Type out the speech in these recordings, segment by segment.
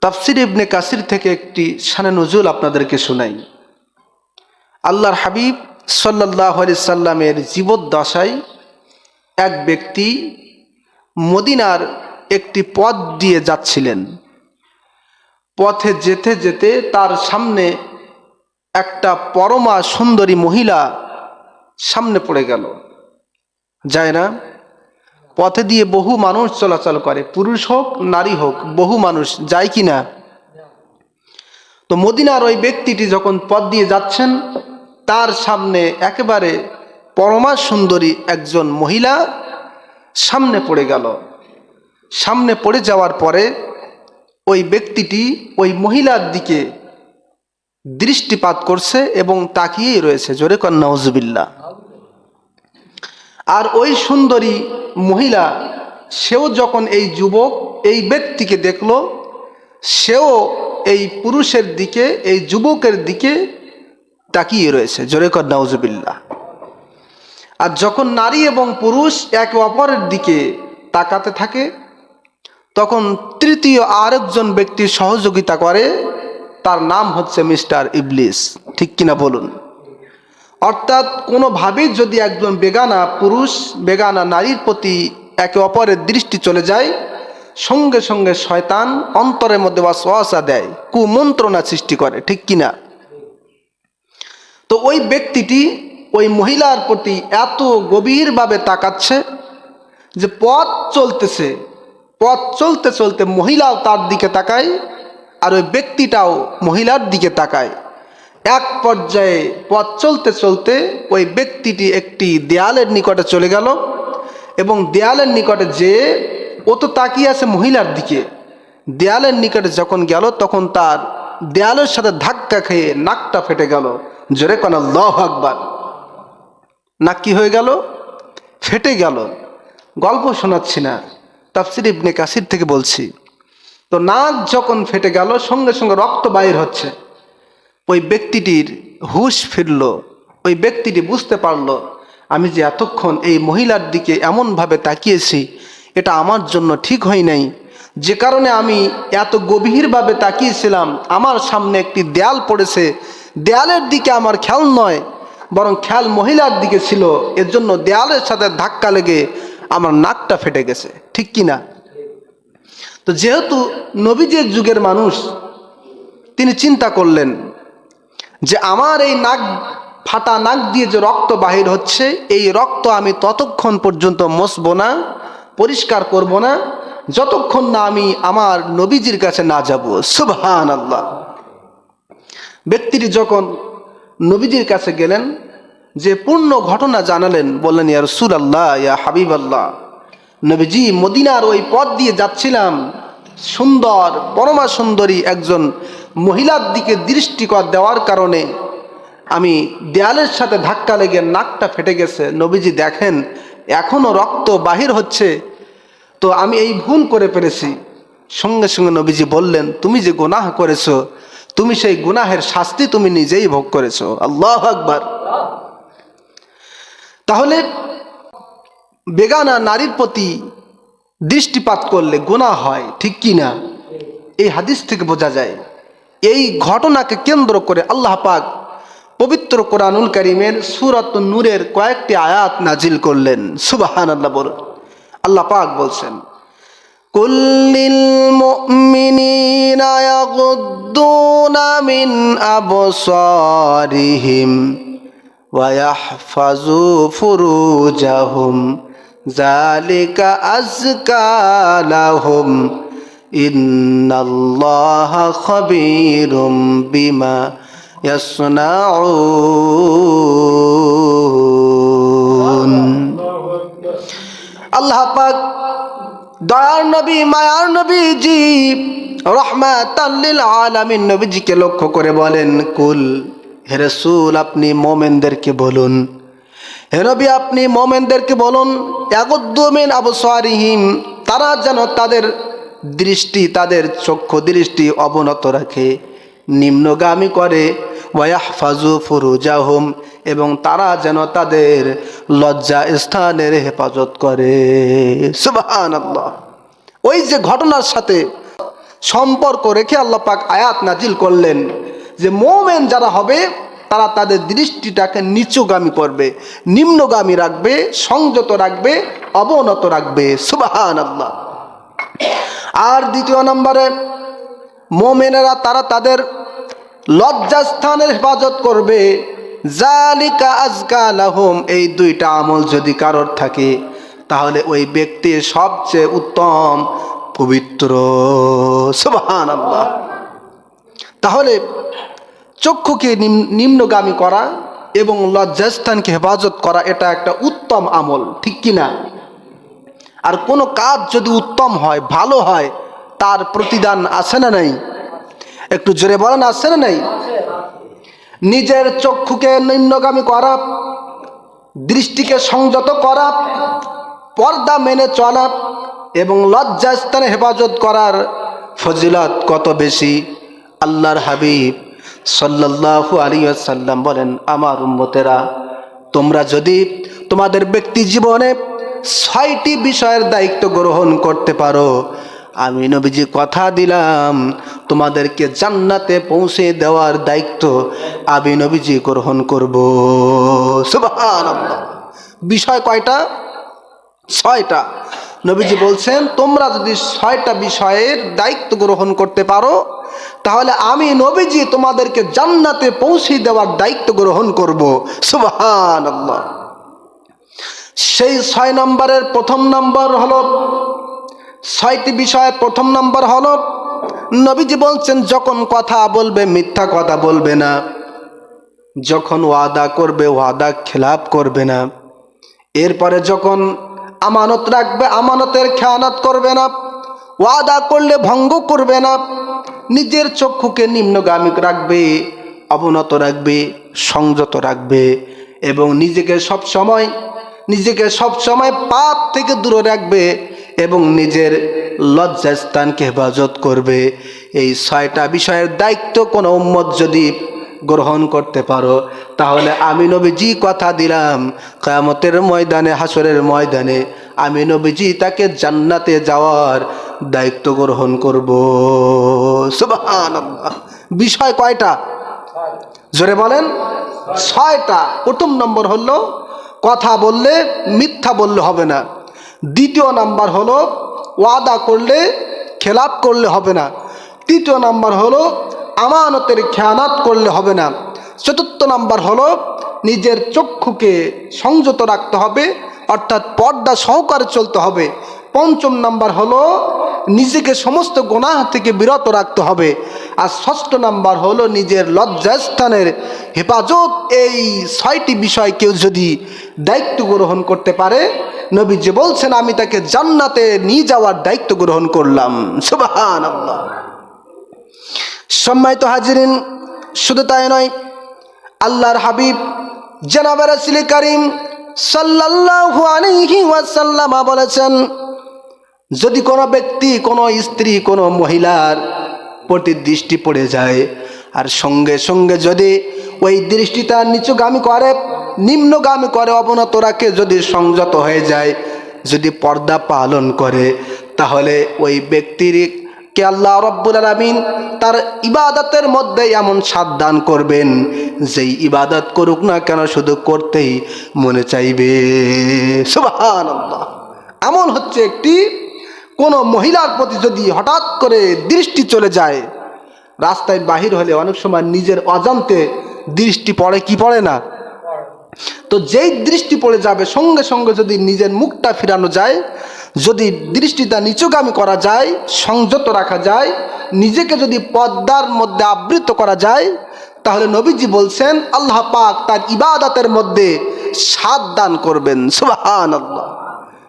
তাফসির ইবনে কাসির থেকে একটি শানে নজুল আপনাদেরকে শোনাই। আল্লাহর হাবিব সাল্লাহ সাল্লামের জীবদ্দশায় এক ব্যক্তি মদিনার একটি পথ দিয়ে যাচ্ছিলেন। পথে যেতে যেতে তার সামনে একটা পরমা সুন্দরী মহিলা সামনে পড়ে গেল। যায় না? পথে দিয়ে বহু মানুষ চলাচল করে। পুরুষ হোক, নারী হোক, বহু মানুষ যায় কি না তো মদিনার ওই ব্যক্তিটি যখন পথ দিয়ে যাচ্ছেন, তার সামনে একেবারে পরমা সুন্দরী একজন মহিলা সামনে পড়ে গেল। সামনে পড়ে যাওয়ার পরে ওই ব্যক্তিটি ওই মহিলার দিকে দৃষ্টিপাত করছে এবং তাকিয়েই রয়েছে। জোরে কন্যা নজবিল্লা আর ওই সুন্দরী মহিলা, সেও যখন এই যুবক, এই ব্যক্তিকে দেখল, সেও এই পুরুষের দিকে, এই যুবকের দিকে তাকিয়ে রয়েছে। জোরে কর নাউজুবিল্লা আর যখন নারী এবং পুরুষ একে অপরের দিকে তাকাতে থাকে, তখন তৃতীয় আরেকজন ব্যক্তি সহযোগিতা করে, তার নাম হচ্ছে মিস্টার ইবলিস। ঠিক কিনা বলুন? অর্থাৎ কোনোভাবেই যদি একজন বেগানা পুরুষ, বেগানা নারীর প্রতি একে অপরের দৃষ্টি চলে যায়, সঙ্গে সঙ্গে শয়তান অন্তরের মধ্যে বা সহসা দেয়, কুমন্ত্রণা সৃষ্টি করে, ঠিক কিনা? তো ওই ব্যক্তিটি ওই মহিলার প্রতি এত গভীরভাবে তাকাচ্ছে যে পথ চলতেছে, পথ চলতে চলতে মহিলাও তার দিকে তাকায় আর ওই ব্যক্তিটাও মহিলার দিকে তাকায়। এক পর্যায়ে পথ চলতে চলতে ওই ব্যক্তিটি একটি দেয়ালের নিকটে চলে গেল এবং দেয়ালের নিকটে যেয়ে ও তো তাকিয়ে আছে মহিলার দিকে। দেয়ালের নিকটে যখন গেল তখন তার দেয়ালের সাথে ধাক্কা খেয়ে নাকটা ফেটে গেল। জোরে কোন লহ আকবার। নাক কি হয়ে গেল? ফেটে গেল। গল্প শোনাচ্ছি না, তাফসির ইবনে কাসির থেকে বলছি। তো নাক যখন ফেটে গেল, সঙ্গে সঙ্গে রক্ত বাইর হচ্ছে। ওই ব্যক্তিটির হুশ ফিরল, ওই ব্যক্তিটি বুঝতে পারল, আমি যে এতক্ষণ এই মহিলার দিকে এমনভাবে তাকিয়েছি, এটা আমার জন্য ঠিক হয় নাই। যে কারণে আমি এত গভীরভাবে তাকিয়েছিলাম, আমার সামনে একটি দেয়াল পড়েছে। দেয়ালের দিকে আমার খেয়াল নয়, বরং খেয়াল মহিলার দিকে ছিল। এর জন্য দেয়ালের সাথে ধাক্কা লেগে আমার নাকটা ফেটে গেছে। ঠিক কি না? তো যেহেতু নবীজের যুগের মানুষ, তিনি চিন্তা করলেন যে আমার এই নাক, ফাটা নাক দিয়ে যে রক্ত বাহির হচ্ছে, এই রক্ত আমি ততক্ষণ পর্যন্ত মসব না, পরিষ্কার করব না, যতক্ষণ না আমি আমার নবীজির কাছে না যাব। সুবহান আল্লাহ ব্যক্তিটি যখন নবীজির কাছে গেলেন, যে পূর্ণ ঘটনা জানালেন, বললেন, ইয়া রসুল আল্লাহ ইয়া হাবিব আল্লাহ নবীজি মদিনার ওই পথ দিয়ে যাচ্ছিলাম, সুন্দর, পরমা সুন্দরী একজন মহিলার দিকে দৃষ্টিকর দেওয়ার কারণে আমি দেয়ালের সাথে ধাক্কা লেগে নাকটা ফেটে গেছে। নবীজি দেখেন এখনও রক্ত বাহির হচ্ছে। তো আমি এই ভুল করে ফেলেছি। সঙ্গে সঙ্গে নবীজি বললেন, তুমি যে গুনাহ করেছ, তুমি সেই গুনাহের শাস্তি তুমি নিজেই ভোগ করেছ। আল্লাহ আকবার। তাহলে বেগানা নারীর প্রতি দৃষ্টিপাত করলে গুনাহ হয়, ঠিক কি না? এই হাদিস থেকে বোঝা যায়। এই ঘটনাকে কেন্দ্র করে আল্লাহ পাক পবিত্র কোরআনুল করিমের সুরাত নূরের কয়েকটি আয়াত নাজিল করলেন। সুবাহান আল্লাহ বল। আল্লাহ পাক বলছেন কুল্লিল মুমিনিনা ইয়াগুদ্দুনা মিন আবসারিহিম ওয়া ইয়াহফাযু ফুরুজাহুম। যালিকা আযকা লাহুম ইন্নাল্লাহ খবীরুম বিমা ইয়াসনাউন। আল্লাহ পাক দয়ার নবী, মায়ার নবী জি রহমাতাল্লিল আলামিন নবীজিকে লক্ষ্য করে বলেন, কুল হেরসুল আপনি মোমেনদেরকে বলুন। হেরবি আপনি মোমেনদেরকে বলুন। একদ্দমিন আবসারিহীন তারা যেন তাদের দৃষ্টি তাদের চক্ষু দৃষ্টি অবনত রাখে। নিম্নগামী করে ওয়াহফাজু ফুরুজাহুম এবং তারা যেন তাদের লজ্জা স্থানের হেফাজত করে। ওই যে ঘটনার সাথে সম্পর্ক রেখে আল্লাহ পাক আয়াত নাজিল করলেন, যে মোমেন যারা হবে, তারা তাদের দৃষ্টিটাকে নিচুগামী করবে, নিম্নগামী রাখবে, সংযত রাখবে, অবনত রাখবে। সুবাহান আল্লাহ দ্বিতীয় নম্বরে, মোমেনেরা তারা তাদের লজ্জাস্থানের হেফাজত করবে। জালিকা আজকা লাহুম, এই দুইটা আমল যদি কারোর থাকে, তাহলে ওই ব্যক্তি সবচেয়ে উত্তম পবিত্র। সুবহান আল্লাহ তাহলে চক্ষুকে নিম- নিম্নগামী করা এবং লজ্জাস্থানকে হেফাজত করা, এটা একটা উত্তম আমল, ঠিক কি না আর কোনো কাজ যদি উত্তম হয়, ভালো হয়, তার প্রতিদান আছে না নাই? একটু জোরে বলেন, আছে না নাই? নিজের চক্ষুকে নিম্নগামী করা, দৃষ্টিকে সংযত করা, পর্দা মেনে চলা এবং লজ্জাস্থানে হেফাজত করার ফজিলত কত বেশি? আল্লাহর হাবিব সাল্লাল্লাহু আলী সাল্লাম বলেন, আমার উম্মতেরা, তোমরা যদি তোমাদের ব্যক্তি জীবনে ছয়টি বিষয়ের দায়িত্ব গ্রহণ করতে পারো। আমি নবীজি কথা দিলাম, তোমাদেরকে জান্নাতে পৌঁছে দেওয়ার দায়িত্ব আমি নবীজি গ্রহণ করব। বিষয় কয়টা? ছয়টা। নবীজি বলছেন, তোমরা যদি ছয়টা বিষয়ের দায়িত্ব গ্রহণ করতে পারো, তাহলে আমি নবীজি তোমাদেরকে জান্নাতে পৌঁছে দেওয়ার দায়িত্ব গ্রহণ করব। সুবহান সেই ছয় নম্বরের প্রথম নম্বর হল, ছয়টি বিষয়ের প্রথম নম্বর হল, নবীজি বলছেন, যখন কথা বলবে, মিথ্যা কথা বলবে না। যখন ওয়াদা করবে, ওয়াদা খেলাপ করবে না। এরপরে যখন আমানত রাখবে, আমানতের খেয়ানত করবে না, ওয়াদা করলে ভঙ্গ করবে না, নিজের চক্ষুকে নিম্নগামী রাখবে, অবনত রাখবে, সংযত রাখবে, এবং নিজেকে সব সময় নিজেকে সব সময় পাপ থেকে দূরে রাখবে এবং নিজের লজ্জাস্থানকে হেফাজত করবে। এই ছয়টা বিষয়ের দায়িত্ব কোনো উম্মত যদি গ্রহণ করতে পারো, তাহলে আমি নবীজি কথা দিলাম। কায়ামতের ময়দানে হাসরের ময়দানে আমি নবীজি তাকে জান্নাতে যাওয়ার দায়িত্ব গ্রহণ করব। বিষয় কয়টা? জোরে বলেন। ছয়টা। প্রথম নম্বর হলো কথা বললে মিথ্যা বললে হবে না। দ্বিতীয় নাম্বার হলো ওয়াদা করলে, খেলাপ করলে হবে না। তৃতীয় নাম্বার হলো আমানতের খেয়ানাত করলে হবে না। চতুর্থ নাম্বার হলো নিজের চক্ষুকে সংযত রাখতে হবে, অর্থাৎ পর্দা সহকারে চলতে হবে। পঞ্চম নাম্বার হলো নিজেকে সমস্ত গোনাহ থেকে বিরত রাখতে হবে। আর ষষ্ঠ নাম্বার হলো নিজের লজ্জাস্থানের হেফাজত। এই ছয়টি বিষয় কেউ যদি দায়িত্ব গ্রহণ করতে পারে। নবী যে বলছেন, আমি তাকে জান্নাতে নিয়ে যাওয়ার দায়িত্ব গ্রহণ করলাম। সুবাহান সম্মানিত হাজিরিন, শুধু তাই নয়, আল্লাহর হাবিব জনাব রাসূল করিম ওয়াসাল্লাম বলেছেন, যদি কোনো ব্যক্তি, কোনো স্ত্রী, কোনো মহিলার প্রতি দৃষ্টি পড়ে যায়, আর সঙ্গে সঙ্গে যদি ওই দৃষ্টি তার নিচুগামী করে নিম্নগামী করে অবনত রাখে যদি সংযত হয়ে যায়, যদি পর্দা পালন করে, তাহলে ওই ব্যক্তির কে আল্লাহ রব্বুল আলমিন তার ইবাদতের মধ্যে এমন সাবধান করবেন, যেই ইবাদত করুক না কেন শুধু করতেই মনে চাইবে। সুবাহান এমন হচ্ছে একটি, কোনো মহিলার প্রতি যদি হঠাৎ করে দৃষ্টি চলে যায়, রাস্তায় বাহির হলে অনেক সময় নিজের অজান্তে দৃষ্টি পড়ে কি পড়ে না? তো যেই দৃষ্টি পড়ে যাবে সঙ্গে সঙ্গে যদি নিজের মুখটা ফিরানো যায়, যদি দৃষ্টিটা নিচুগামী করা যায়, সংযত রাখা যায়, নিজেকে যদি পদ্মার মধ্যে আবৃত করা যায়, তাহলে নবীজি বলছেন, আল্লাহ পাক তার ইবাদতের মধ্যে স্বাদ দান করবেন। সুবাহান আল্লাহ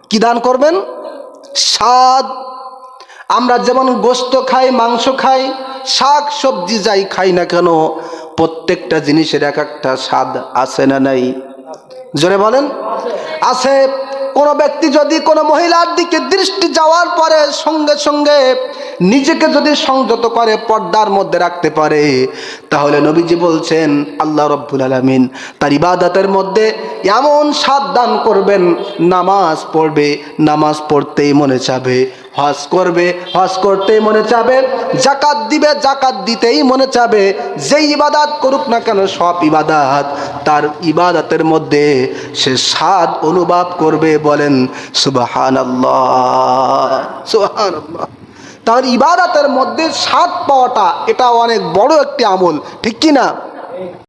কি দান করবেন? স্বাদ। আমরা যেমন গোস্ত খাই, মাংস খাই, শাক সবজি যাই খাই না কেন, প্রত্যেকটা জিনিসের এক একটা স্বাদ আছে না নাই? জোরে বলেন? আছে। কোনো ব্যক্তি যদি কোনো মহিলার দিকে দৃষ্টি যাওয়ার পরে সঙ্গে সঙ্গে নিজেকে যদি সংযত করে পর্দার মধ্যে রাখতে পারে, তাহলে নবীজি বলছেন, আল্লাহ রব্বুল আলমিন তার ইবাদতের মধ্যে এমন সাদ দান করবেন, নামাজ পড়বে, নামাজ পড়তেই মনে চাবে, হজ করবে, হজ করতেই মনে চাবে, জাকাত দিবে, জাকাত দিতেই মনে চাবে যে ইবাদাত করুক না কেন সব ইবাদাত তার ইবাদাতের মধ্যে সে স্বাদ অনুভব করবে বলেন সুবাহান সুবাহান তার ইবাদাতের মধ্যে স্বাদ পাওয়াটা এটা অনেক বড় একটি আমল, ঠিক কি না?